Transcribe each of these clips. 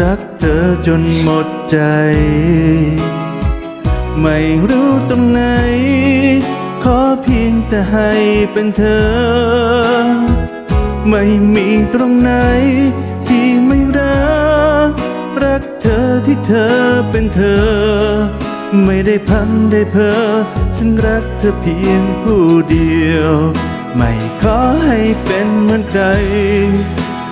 รักเธอจนหมดใจ ไม่รู้ตรงไหน ขอเพียงแต่ให้เป็นเธอ ไม่มีตรงไหน ที่ไม่รัก รักเธอที่เธอเป็นเธอ ไม่ได้พันได้เพอฉันรักเธอเพียงผู้เดียว ไม่ขอให้เป็นเหมือนใคร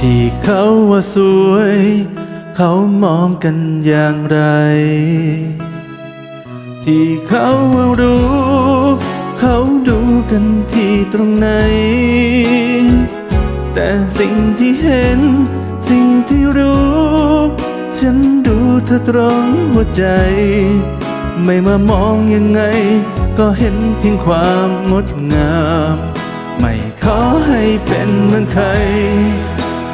ที่เขาว่าสวย เขามองกันอย่างไร ที่เขาว่ารู้ เขาดูกันที่ตรงไหน แต่สิ่งที่เห็น สิ่งที่รู้ ฉันดูเธอตรงหัวใจ ไม่มามองยังไง ก็เห็นเพียงความงดงาม ไม่ขอให้เป็นเหมือนใคร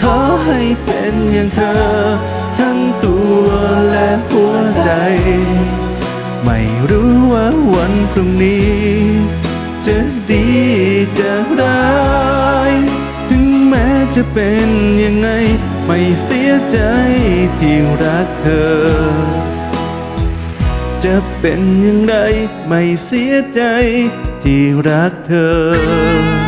ขอให้เป็นอย่างเธอ ทั้งตัวและหัวใจ ไม่รู้ว่าวันพรุ่งนี้ จะดีจะร้าย ถึงแม้จะเป็นยังไง ไม่เสียใจที่รักเธอ จะเป็นอย่างไร ไม่เสียใจที่รักเธอ